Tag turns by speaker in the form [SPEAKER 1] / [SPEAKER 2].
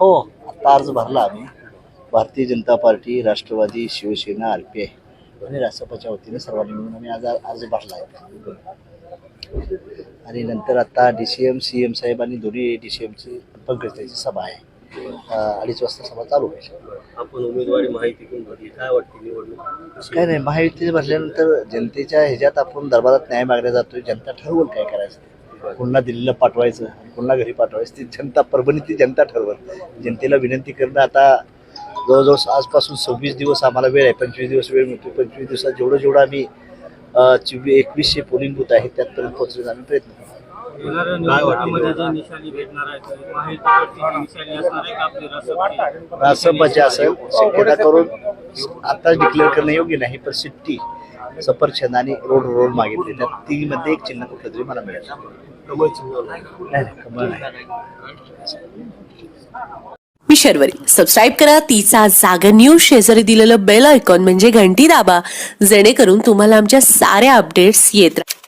[SPEAKER 1] हो आता अर्ज भरला आम्ही. Bharatiya Janata party Rashtravadi Shivsena R P I आणि रासपाच्या वतीने सर्वांनी मिळून आम्ही आज अर्ज भरला आहे. आणि नंतर आता D C M C M साहेब आणि दोन्ही डी सी एमची पंकजताईची सभा आहे. अडीच वाजता सभा चालू होईल.
[SPEAKER 2] आपण उमेदवारी माहिती भरली. काय वाटते निवडणूक?
[SPEAKER 1] काय नाही महायुती भरल्यानंतर जनतेच्या ह्याच्यात आपण दरबारात न्याय मागण्या जातोय. जनता ठरवून काय करायचं पुन्हा दिल्लीला पाठवायचं पुन्हा घरी पाठवायचं. ती जनता परभणी ती जनता ठरवत. जनतेला विनंती करणं आता जवळजवळ आजपासून सव्वीस दिवस आम्हाला वेळ आहे. पंचवीस दिवस वेळ मिळतो पंचवीस दिवसात जेवढं जेवढं आम्ही चोवीस एकवीसशे पोलिंग बूथ आहेत त्यातपर्यंत पोहोचण्याचा आम्ही प्रयत्न करू
[SPEAKER 3] येणाऱ्या निवडणुकीमध्ये जे निशाणी भेटणार आहे ते महायुतीवरती निशाणी असणार आहे का आपली रसद
[SPEAKER 1] रासपाचे असेल शक्यता करून आता डिक्लेअर करणं योग्य नाही पण सिट्टी सफरचंद आणि रोड रोड मागितले. त्या तीनमध्ये एक चिन्ह कुठलं तरी मला मिळालं.
[SPEAKER 2] कमळ
[SPEAKER 1] नाही नाही कमळ नाही.
[SPEAKER 4] मी शर्वरी. सबस्क्राईब करा. तिचा जागर न्यूज शेजारी दिलेलं बेल आयकॉन म्हणजे घंटी दाबा. जेणेकरून तुम्हाला आमच्या साऱ्या अपडेट्स येत राहतील